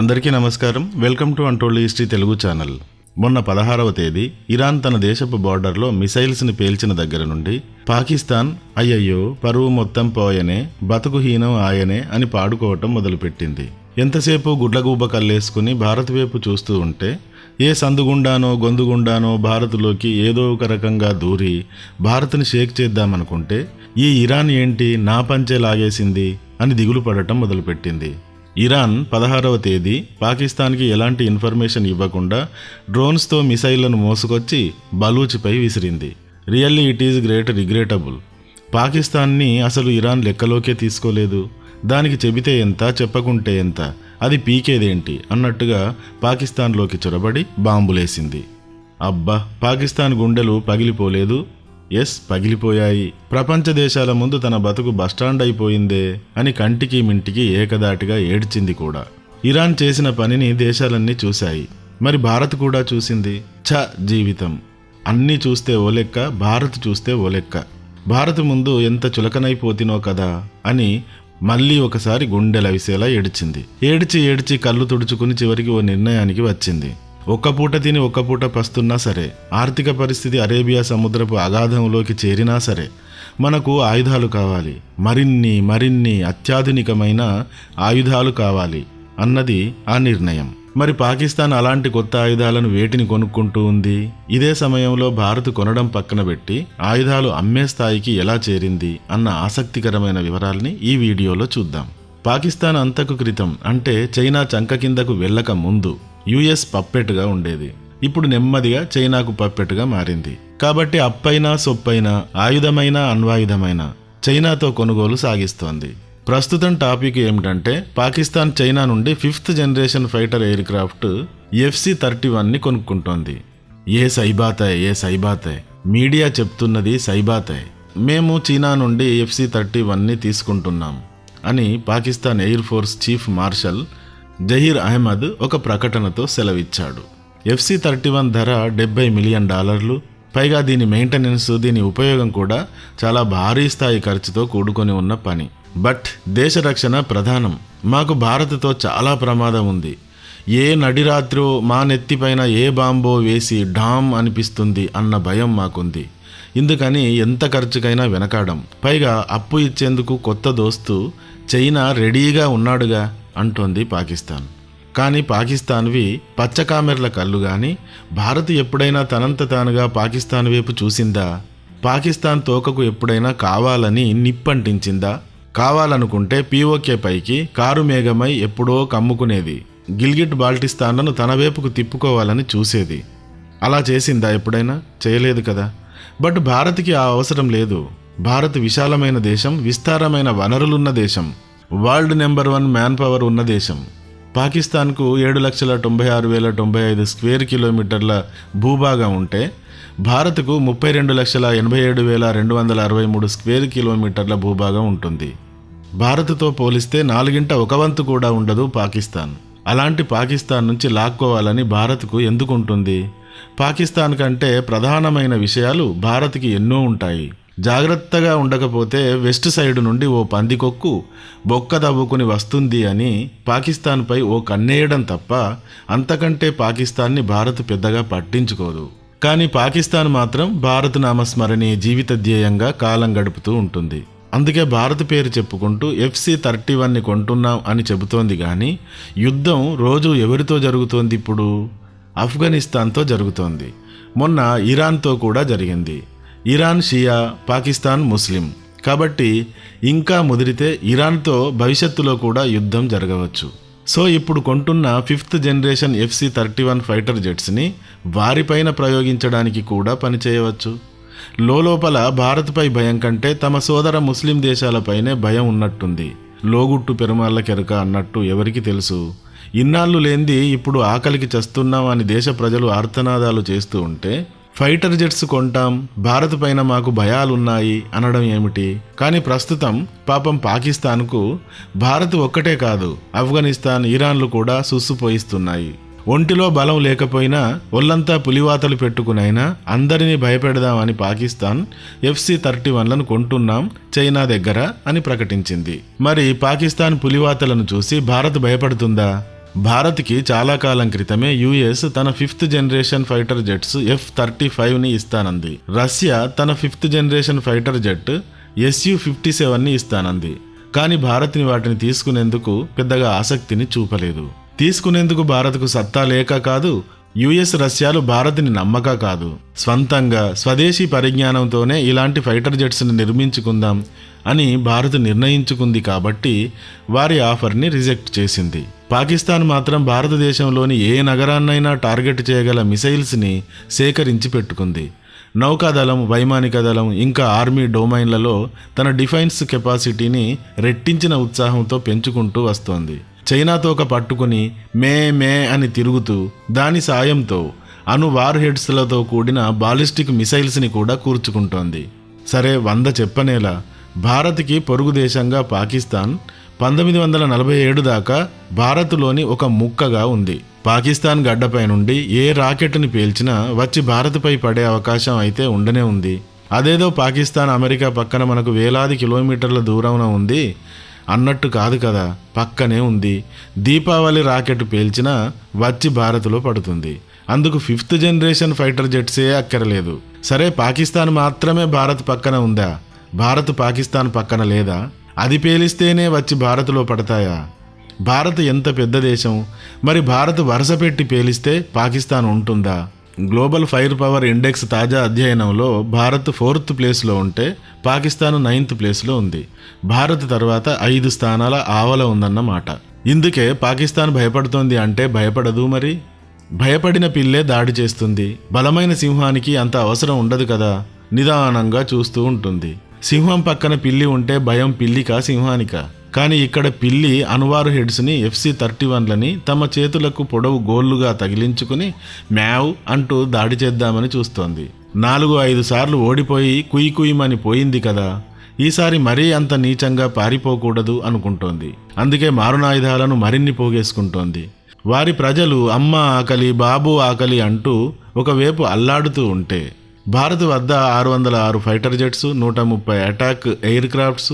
అందరికీ నమస్కారం. Welcome to untold history Telugu channel. మొన్న పదహారవ తేదీ ఇరాన్ తన దేశపు బార్డర్లో మిసైల్స్ని పేల్చిన దగ్గర నుండి పాకిస్తాన్ అయ్యయ్యో పరువు మొత్తం పోయనే బతుకుహీనం ఆయనే అని పాడుకోవటం మొదలుపెట్టింది. ఎంతసేపు గుడ్లగూబ కల్లేసుకుని భారత్ వైపు చూస్తూ ఉంటే ఏ సందుగుండానో గొందుగుండానో భారత్లోకి ఏదో ఒక రకంగా దూరి భారత్ని షేక్ చేద్దామనుకుంటే ఈ ఇరాన్ ఏంటి నా పంచే లాగేసింది అని దిగులు పడటం మొదలుపెట్టింది. ఇరాన్ పదహారవ తేదీ పాకిస్తాన్కి ఎలాంటి ఇన్ఫర్మేషన్ ఇవ్వకుండా డ్రోన్స్తో మిసైళ్ళను మోసుకొచ్చి బలూచిపై విసిరింది. Really it is great regrettable. పాకిస్తాన్ని అసలు ఇరాన్ లెక్కలోకే తీసుకోలేదు. దానికి చెబితే ఎంత చెప్పకుంటే ఎంత? అది పీకేదేంటి? అన్నట్టుగా పాకిస్తాన్లోకి చొరబడి బాంబులేసింది. అబ్బా పాకిస్తాన్ గుండెలు పగిలిపోలేదు. ఎస్ పగిలిపోయాయి. ప్రపంచ దేశాల ముందు తన బతుకు బస్టాండ్ అయిపోయిందే అని కంటికి మింటికి ఏకదాటిగా ఏడ్చింది కూడా. ఇరాన్ చేసిన పనిని దేశాలన్నీ చూశాయి. మరి భారత్ కూడా చూసింది? ఛ జీవితం. అన్నీ చూస్తే ఓ లెక్క భారత్ చూస్తే ఓ లెక్క. భారత్ ముందు ఎంత చులకనైపోతినో కదా అని మళ్ళీ ఒకసారి గుండెలవిసేలా ఏడ్చింది. ఏడిచి ఏడిచి కళ్ళు తుడుచుకుని చివరికి ఓ నిర్ణయానికి వచ్చింది. ఒక్క పూట తిని ఒక్క పూట పస్తున్నా సరే ఆర్థిక పరిస్థితి అరేబియా సముద్రపు అగాధంలోకి చేరినా సరే మనకు ఆయుధాలు కావాలి. మరిన్ని మరిన్ని అత్యాధునికమైన ఆయుధాలు కావాలి అన్నది ఆ నిర్ణయం. మరి పాకిస్తాన్ అలాంటి కొత్త ఆయుధాలను వేటిని కొనుక్కుంటూ ఉంది? ఇదే సమయంలో భారత్ కొనడం పక్కన పెట్టి ఆయుధాలు అమ్మే స్థాయికి ఎలా చేరింది అన్న ఆసక్తికరమైన వివరాల్ని ఈ వీడియోలో చూద్దాం. పాకిస్తాన్ అంతకు క్రితం అంటే చైనా చంక కిందకు వెళ్ళక ముందు యుఎస్ పప్పెట్టుగా ఉండేది. ఇప్పుడు నెమ్మదిగా చైనాకు పప్పెట్టుగా మారింది. కాబట్టి అప్పైనా సొప్పైనా ఆయుధమైన అణ్వాయుధమైన చైనాతో కొనుగోలు సాగిస్తోంది. ప్రస్తుతం టాపిక్ ఏమిటంటే పాకిస్తాన్ చైనా నుండి fifth generation fighter aircraft FC thirty వన్ని కొనుక్కుంటోంది. ఏ సైబాతాయ్ ఏ సైబాతాయ్ మీడియా చెప్తున్నది సైబాతాయ్ మేము చైనా నుండి ఎఫ్సి థర్టీ వన్ని తీసుకుంటున్నాం అని Pakistan air force chief marshal Zaheer Ahmed ఒక ప్రకటనతో సెలవిచ్చాడు. ఎఫ్సి థర్టీ వన్ ధర డెబ్బై మిలియన్ డాలర్లు పైగా దీని మెయింటెనెన్స్ దీని ఉపయోగం కూడా చాలా భారీ స్థాయి ఖర్చుతో కూడుకొని ఉన్న పని. బట్ దేశ రక్షణ ప్రధానం. మాకు భారత్తో చాలా ప్రమాదం ఉంది. ఏ నడిరాత్రో మా నెత్తిపైన ఏ బాంబో వేసి డామ్ అనిపిస్తుంది అన్న భయం మాకుంది. ఇందుకని ఎంత ఖర్చుకైనా వెనకాడం. పైగా అప్పు ఇచ్చేందుకు కొత్త దోస్తు చైనా రెడీగా ఉన్నాడుగా. అంటోంది పాకిస్తాన్. కానీ పాకిస్తాన్వి పచ్చకామెర్ల కళ్ళు గాని భారత్ ఎప్పుడైనా తనంత తానుగా పాకిస్తాన్ వైపు చూసిందా? పాకిస్తాన్ తోకకు ఎప్పుడైనా కావాలని నిప్పంటించిందా? కావాలనుకుంటే పీఓకే పైకి కారు మేఘమై ఎప్పుడో కమ్ముకునేది. గిల్గిట్ బాల్టిస్తాన్లను తన వైపుకు తిప్పుకోవాలని చూసేది. అలా చేసిందా ఎప్పుడైనా? చేయలేదు కదా. బట్ భారత్కి ఆ అవసరం లేదు. భారత్ విశాలమైన దేశం విస్తారమైన వనరులున్న దేశం. World number one manpower ఉన్న దేశం. పాకిస్తాన్కు ఏడు లక్షల తొంభై ఆరు వేల తొంభై ఐదు స్క్వేర్ కిలోమీటర్ల భూభాగం ఉంటే భారత్కు ముప్పై రెండు లక్షల ఎనభై ఏడు వేల రెండు వందల అరవై మూడు స్క్వేర్ కిలోమీటర్ల భూభాగం ఉంటుంది. భారత్తో పోలిస్తే నాలుగింట ఒక వంతు కూడా ఉండదు పాకిస్తాన్. అలాంటి పాకిస్తాన్ నుంచి లాక్కోవాలని భారత్కు ఎందుకు ఉంటుంది పాకిస్తాన్ కంటే ప్రధానమైన విషయాలు భారత్కి ఎన్నో ఉంటాయి. జాగ్రత్తగా ఉండకపోతే వెస్ట్ సైడ్ నుండి ఓ పందికొక్కు బొక్క దవ్వుకుని వస్తుంది అని పాకిస్తాన్పై ఓ కన్నేయడం తప్ప అంతకంటే పాకిస్తాన్ని భారత్ పెద్దగా పట్టించుకోదు. కానీ పాకిస్తాన్ మాత్రం భారత్ నామస్మరణీయ జీవిత ధ్యేయంగా కాలం గడుపుతూ ఉంటుంది. అందుకే భారత్ పేరు చెప్పుకుంటూ ఎఫ్సి థర్టీ వన్ని కొంటున్నాం అని చెబుతోంది కానీ యుద్ధం రోజు ఎవరితో జరుగుతోంది ఇప్పుడు? ఆఫ్ఘనిస్తాన్తో జరుగుతోంది. మొన్న ఇరాన్తో కూడా జరిగింది. Iran Shia Pakistan Muslim. కాబట్టి ఇంకా ముదిరితే ఇరాన్తో భవిష్యత్తులో కూడా యుద్ధం జరగవచ్చు. సో ఇప్పుడు కొంటున్న fifth generation FC thirty one fighter జెట్స్ని వారిపైన ప్రయోగించడానికి కూడా పనిచేయవచ్చు. లోపల భారత్పై భయం కంటే తమ సోదర ముస్లిం దేశాలపైనే భయం ఉన్నట్టుంది. లోగుట్టు పెరుమాళ్ళ కెరక అన్నట్టు ఎవరికి తెలుసు? ఇన్నాళ్ళు లేనిది ఇప్పుడు ఆకలికి చస్తున్నాం అని దేశ ప్రజలు ఆర్తనాదాలు చేస్తూ ఉంటే ఫైటర్ జెట్స్ కొంటాం భారత్ పైన మాకు భయాలున్నాయి అనడం ఏమిటి? కానీ ప్రస్తుతం పాపం పాకిస్తాన్కు భారత్ ఒక్కటే కాదు ఆఫ్ఘనిస్తాన్ ఇరాన్లు కూడా సుస్సుపోయిస్తున్నాయి ఒంటిలో బలం లేకపోయినా ఒళ్ళంతా పులివాతలు పెట్టుకునైనా అందరినీ భయపెడదామని పాకిస్తాన్ ఎఫ్సి థర్టీ వన్లను కొంటున్నాం చైనా దగ్గర అని ప్రకటించింది. మరి పాకిస్తాన్ పులివాతలను చూసి భారత్ భయపడుతుందా? భారత్కి చాలా కాలం క్రితమే యుఎస్ తన fifth generation fighter jets F thirty ఫైవ్ని ఇస్తానంది. రష్యా తన fifth generation fighter jet SU fifty సెవెన్ని ఇస్తానంది. కానీ భారత్ని వాటిని తీసుకునేందుకు పెద్దగా ఆసక్తిని చూపలేదు. తీసుకునేందుకు భారత్కు సత్తా లేక కాదు యుఎస్ రష్యాలు భారత్ని నమ్మక కాదు. స్వంతంగా స్వదేశీ పరిజ్ఞానంతోనే ఇలాంటి ఫైటర్ జెట్స్ని నిర్మించుకుందాం అని భారత్ నిర్ణయించుకుంది కాబట్టి వారి ఆఫర్ని రిజెక్ట్ చేసింది. పాకిస్తాన్ మాత్రం భారతదేశంలోని ఏ నగరాన్నైనా టార్గెట్ చేయగల మిసైల్స్ని సేకరించి పెట్టుకుంది. నౌకాదళం వైమానిక దళం ఇంకా ఆర్మీ డొమైన్లలో తన డిఫెన్స్ కెపాసిటీని రెట్టించిన ఉత్సాహంతో పెంచుకుంటూ వస్తోంది. చైనాతోక పట్టుకుని మే మే అని తిరుగుతూ దాని సాయంతో అణు వార్ హెడ్స్లతో కూడిన బాలిస్టిక్ మిసైల్స్ని కూడా కూర్చుకుంటోంది. సరే వంద చెప్పనేలా భారత్కి పొరుగు దేశంగా పాకిస్తాన్ పంతొమ్మిది వందల నలభై ఏడు దాకా భారత్లోని ఒక ముక్కగా ఉంది. పాకిస్తాన్ గడ్డపై నుండి ఏ రాకెట్ని పేల్చినా వచ్చి భారత్పై పడే అవకాశం అయితే ఉండనే ఉంది. అదేదో పాకిస్తాన్ అమెరికా పక్కన మనకు వేలాది కిలోమీటర్ల దూరంలో ఉంది. అన్నట్టు కాదు కదా పక్కనే ఉంది. దీపావళి రాకెట్ పేల్చినా వచ్చి భారత్లో పడుతుంది. అందుకు ఫిఫ్త్ జనరేషన్ ఫైటర్ జెట్సే అక్కరలేదు. సరే పాకిస్తాన్ మాత్రమే భారత్ పక్కన ఉందా? భారత్ పాకిస్తాన్ పక్కన లేదా? అది పేలిస్తేనే వచ్చి భారత్లో పడతాయా? భారత్ ఎంత పెద్ద దేశం? మరి భారత్ వరుస పెట్టి పేలిస్తే పాకిస్తాన్ ఉంటుందా? గ్లోబల్ ఫైర్ పవర్ ఇండెక్స్ తాజా అధ్యయనంలో భారత్ ఫోర్త్ ప్లేస్లో ఉంటే పాకిస్తాన్ నైన్త్ ప్లేస్లో ఉంది. భారత్ తర్వాత ఐదు స్థానాల ఆవల ఉందన్నమాట. ఇందుకే పాకిస్తాన్ భయపడుతోంది అంటే భయపడదు మరి? భయపడిన పిల్లే దాడి చేస్తుంది. బలమైన సింహానికి అంత అవసరం ఉండదు కదా? నిదానంగా చూస్తూ ఉంటుంది. సింహం పక్కన పిల్లి ఉంటే భయం పిల్లికా సింహానికా? కానీ ఇక్కడ పిల్లి అనువారు హెడ్స్ని ఎఫ్సి థర్టీ వన్లని తమ చేతులకు పొడవు గోళ్ళుగా తగిలించుకుని మ్యావ్ అంటూ దాడి చేద్దామని చూస్తోంది. నాలుగు ఐదు సార్లు ఓడిపోయి కుయి కుయిమని పోయింది కదా. ఈసారి మరీ అంత నీచంగా పారిపోకూడదు అనుకుంటోంది. అందుకే మారునాయుధాలను మరిన్ని పోగేసుకుంటోంది. వారి ప్రజలు అమ్మ ఆకలి బాబు ఆకలి అంటూ ఒకవైపు అల్లాడుతూ ఉంటే భారత్ వద్ద ఆరు వందల ఆరు ఫైటర్ జెట్స్ నూట ముప్పై అటాక్ ఎయిర్ క్రాఫ్ట్స్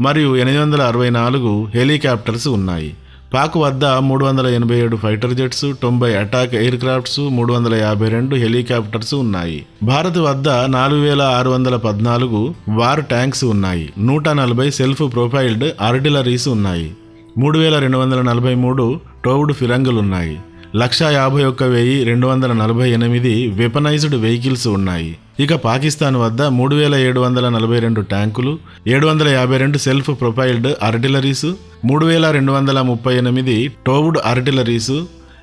మరియు ఎనిమిది వందల అరవై నాలుగు హెలికాప్టర్స్ ఉన్నాయి. పాక్ వద్ద మూడు వందల ఎనభై ఏడు ఫైటర్ జెట్స్ తొంభై అటాక్ ఎయిర్ క్రాఫ్ట్స్ మూడు వందల యాభై రెండు హెలికాప్టర్స్ ఉన్నాయి. భారత్ వద్ద నాలుగు వేల ఆరు వందల పద్నాలుగు వార్ ట్యాంక్స్ ఉన్నాయి. నూట నలభై సెల్ఫ్ ప్రొఫైల్డ్ ఆర్టిలరీస్ ఉన్నాయి. మూడు వేల రెండు వందల నలభై మూడు టోవ్డ్ ఫిరంగులు ఉన్నాయి లక్ష యాభై ఒక్క వెయ్యి రెండు వందల నలభై ఎనిమిది వెపనైజ్డ్ వెహికల్స్ ఉన్నాయి. ఇక పాకిస్తాన్ వద్ద మూడు వేల ఏడు వందల నలభై రెండు ట్యాంకులు ఏడు వందల యాభై రెండు సెల్ఫ్ ప్రొఫైల్డ్ ఆర్టిలరీస్ మూడు వేల రెండు వందల ముప్పై ఎనిమిది టోవ్డ్ ఆర్టిలరీస్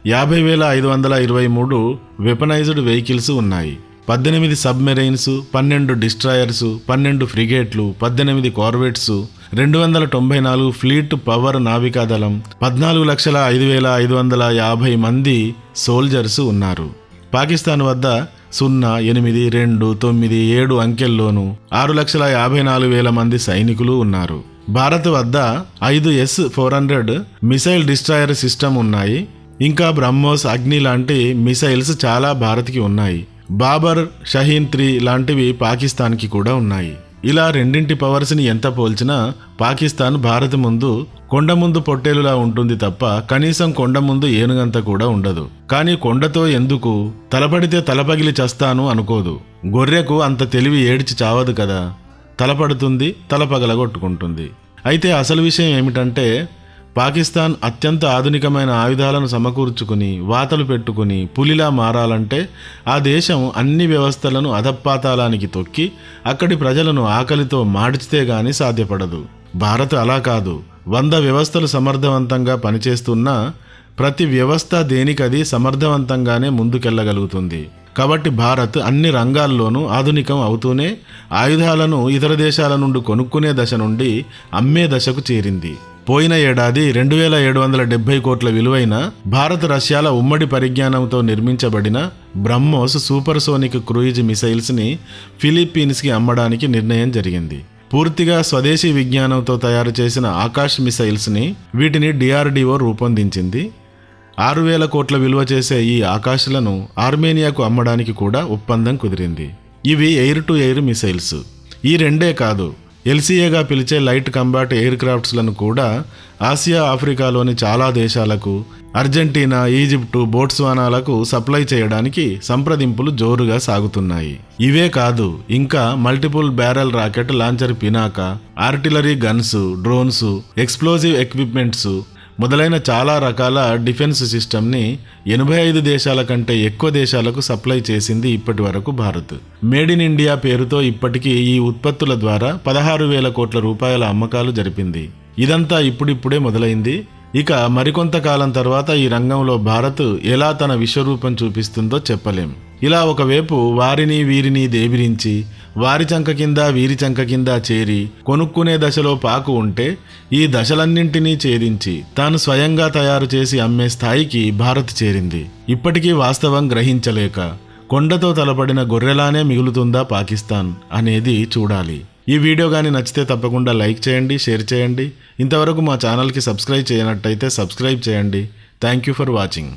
యాభై వేల ఐదు వందల ఇరవై మూడు వెపనైజ్డ్ వెహికల్స్ ఉన్నాయి. పద్దెనిమిది సబ్మెరైన్స్ పన్నెండు డిస్ట్రాయర్స్ పన్నెండు ఫ్రిగేట్లు పద్దెనిమిది కార్వెట్స్ రెండు వందల తొంభై నాలుగు ఫ్లీట్ పవర్ నావికాదళం పద్నాలుగు లక్షల ఐదు వేల ఐదు వందల యాభై మంది సోల్జర్స్ ఉన్నారు. పాకిస్తాన్ వద్ద సున్నా ఎనిమిది రెండు తొమ్మిది ఏడు అంకెల్లోనూ ఆరు లక్షల యాభై నాలుగు వేల మంది సైనికులు ఉన్నారు. భారత్ వద్ద ఐదు S four hundred missile destroyer system ఉన్నాయి. ఇంకా బ్రహ్మోస్ అగ్ని లాంటి మిసైల్స్ చాలా భారత్కి ఉన్నాయి. బాబర్ షహీన్ త్రీ లాంటివి పాకిస్తాన్కి కూడా ఉన్నాయి. ఇలా రెండింటి పవర్స్ని ఎంత పోల్చినా పాకిస్తాన్ భారత్ ముందు కొండ ముందు పొట్టేలులా ఉంటుంది తప్ప కనీసం కొండ ముందు ఏనుగంత కూడా ఉండదు. కానీ కొండతో ఎందుకు? తలపడితే తలపగిలి చస్తాను అనుకోదు. గొర్రెకు అంత తెలివి ఏడ్చి చావదు కదా. తలపడుతుంది తలపగలగొట్టుకుంటుంది. అయితే అసలు విషయం ఏమిటంటే పాకిస్తాన్ అత్యంత ఆధునికమైన ఆయుధాలను సమకూర్చుకుని వాతలు పెట్టుకుని పులిలా మారాలంటే ఆ దేశం అన్ని వ్యవస్థలను అధపాతాళానికి తొక్కి అక్కడి ప్రజలను ఆకలితో మాడిచితే గాని సాధ్యపడదు. భారత్ అలా కాదు. వంద వ్యవస్థలు సమర్థవంతంగా పనిచేస్తున్నా ప్రతి వ్యవస్థ దేనికది సమర్థవంతంగానే ముందుకెళ్ళగలుగుతుంది కాబట్టి భారత్ అన్ని రంగాల్లోనూ ఆధునికం అవుతూనే ఆయుధాలను ఇతర దేశాల నుండి కొనుక్కునే దశ నుండి అమ్మే దశకు చేరింది. పోయిన ఏడాది రెండు వేల ఏడు వందల డెబ్బై కోట్ల విలువైన భారత రష్యాల ఉమ్మడి పరిజ్ఞానంతో నిర్మించబడిన బ్రహ్మోస్ సూపర్ సోనిక్ క్రూయిజ్ మిసైల్స్ని ఫిలిప్పీన్స్కి అమ్మడానికి నిర్ణయం జరిగింది. పూర్తిగా స్వదేశీ విజ్ఞానంతో తయారు చేసిన ఆకాష్ మిసైల్స్ని వీటిని డిఆర్డిఓ రూపొందించింది. ఆరు వేల కోట్ల విలువ చేసే ఈ ఆకాశాలను ఆర్మేనియాకు అమ్మడానికి కూడా ఒప్పందం కుదిరింది. ఇవి ఎయిర్ టు ఎయిర్ మిసైల్స్. ఈ రెండే కాదు ఎల్సీఏగా పిలిచే లైట్ కంబాట్ ఎయిర్ క్రాఫ్ట్స్లను కూడా ఆసియా ఆఫ్రికాలోని చాలా దేశాలకు అర్జెంటీనా ఈజిప్టు బోట్స్వానాలకు సప్లై చేయడానికి సంప్రదింపులు జోరుగా సాగుతున్నాయి. ఇవే కాదు ఇంకా multiple barrel rocket launcher Pinaka artillery guns drones explosive equipments మొదలైన చాలా రకాల డిఫెన్స్ సిస్టమ్ని ఎనభై ఐదు దేశాల కంటే ఎక్కువ దేశాలకు సప్లై చేసింది ఇప్పటి వరకు భారత్. మేడ్ ఇన్ ఇండియా పేరుతో ఇప్పటికీ ఈ ఉత్పత్తుల ద్వారా పదహారు వేల కోట్ల రూపాయల అమ్మకాలు జరిపింది. ఇదంతా ఇప్పుడిప్పుడే మొదలైంది. ఇక మరికొంతకాలం తర్వాత ఈ రంగంలో భారత్ ఎలా తన విశ్వరూపం చూపిస్తుందో చెప్పలేం. ఇలా ఒకవైపు వారిని వీరిని దేవిరించి వారి చంక కింద వీరి చంక కింద చేరి కొనుక్కునే దశలో పాకు ఉంటే ఈ దశలన్నింటినీ ఛేదించి తాను స్వయంగా తయారు చేసి అమ్మే స్థాయికి భారత్ చేరింది. ఇప్పటికీ వాస్తవం గ్రహించలేక కొండతో తలపడిన గొర్రెలానే మిగులుతుందా పాకిస్తాన్ అనేది చూడాలి. ఈ వీడియో కానీ నచ్చితే తప్పకుండా లైక్ చేయండి షేర్ చేయండి. ఇంతవరకు మా ఛానల్కి సబ్స్క్రైబ్ చేయనట్టయితే సబ్స్క్రైబ్ చేయండి. Thank you for watching.